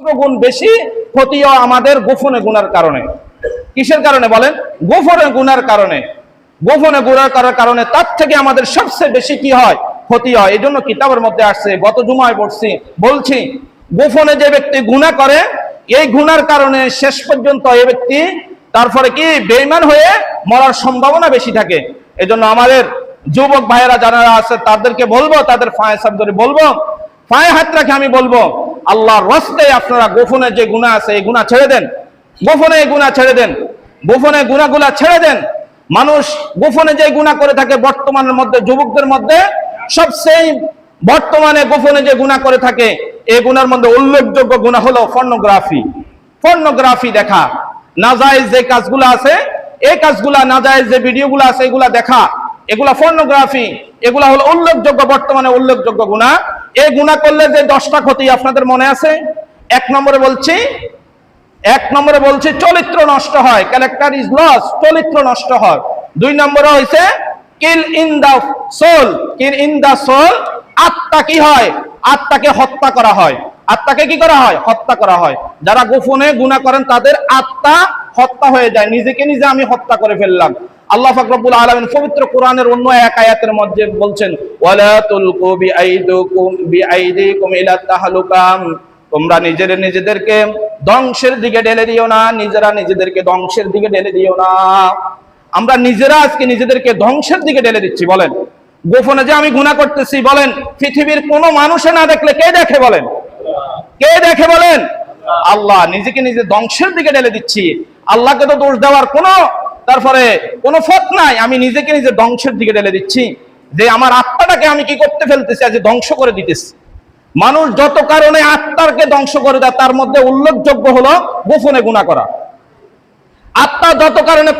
গুণ বেশি ক্ষতিও আমাদের গোপনে গুনার কারণে। কিসের কারণে বলেন? গোপনে গুনার কারণে। গোপনে গুনার করার কারণে তার থেকে আমাদের সবচেয়ে বেশি কি হয়? ক্ষতি হয়। এই জন্য কিতাবের মধ্যে আসছে, গত জুমায় পড়ছি, বলছি, গোপনে যে ব্যক্তি গুণা করে, এই গুনার কারণে শেষ পর্যন্ত এই ব্যক্তি তারপরে কি? বেইমান হয়ে মরার সম্ভাবনা বেশি থাকে। এজন্য আমাদের যুবক ভাইয়েরা যারা আছে, তাদেরকে বলব, তাদের ফায়ে সাব ধরে বলব। পায়ে হাত রাখে আমি বলব আল্লাহর রস্তে আপনারা গোপনে যে গুণা আছে, এই গুণা ছেড়ে দেন। গোপনে এই গুণা ছেড়ে দেন। গোপনে গুণাগুলা ছেড়ে দেন। মানুষ গোপনে যে গুণা করে থাকে, বর্তমানের মধ্যে, যুবকদের মধ্যে সবচেয়ে বর্তমানে গোপনে যে গুণা করে থাকে, এই গুণার মধ্যে উল্লেখযোগ্য গুণা হলো ফর্নোগ্রাফি ফর্নোগ্রাফি দেখা। নাজায়েজ যে কাজগুলো আছে, এই কাজগুলা, নাজায়েজ যে ভিডিওগুলো আছে, এগুলা দেখা। এগুলা ফর্নোগ্রাফি এগুলা হলো উল্লেখযোগ্য, বর্তমানে উল্লেখযোগ্য গুণা এই গুণা করলে যে দশটা ক্ষতি আপনাদের মনে আছে? এক নম্বরে বলছি, এক নম্বরে বলছি চরিত্র নষ্ট হয় ক্যারেক্টার ইজ লস চরিত্র নষ্ট হয়। দুই নম্বরে হয়েছে kill in the soul kill in the soul আত্মা কি হয়? আত্মাকে হত্যা করা হয়। আত্মাকে কি করা হয়? হত্যা করা হয়। যারা গোপনে গুণা করেন তাদের আত্মা হত্যা হয়ে যায়, নিজেকে নিজে আমি হত্যা করে ফেললাম। আল্লাহ ফাকরুল আলমিন পবিত্র কোরআনের অন্য এক আয়াতের মধ্যে বলছেন তোমরা নিজের নিজেদেরকে ধ্বংসের দিকে ঢেলে দিও না, নিজেরা নিজেদেরকে ধ্বংসের দিকে ঢেলে দিও না। আমরা নিজেরা আজকে নিজেদেরকে ধ্বংসের দিকে ঢেলে দিচ্ছি, বলেন। গোপনে যে আমি গুণা করতেছি, বলেন, পৃথিবীর কোনো মানুষে না দেখলে কে দেখে, বলেন? কে দেখে, বলেন? আল্লাহ, নিজেকে নিজে ধ্বংসের দিকে ঢেলে দিচ্ছি। আল্লাহকে তো দোষ দেওয়ার কোনো, তারপরে কোনো ফত নাই। আমি নিজেকে নিজে ধ্বংসের দিকে ঢেলে দিচ্ছি। যে আমার আত্মাটাকে আমি কি করতে ফেলতেছি, আজ ধ্বংস করে দিতেছি। মানুষ যত কারণে আত্মারকে ধ্বংস করে দেয়, তার মধ্যে উল্লেখযোগ্য হলো গোপনে গুণা করা। আত্মা যত কারণে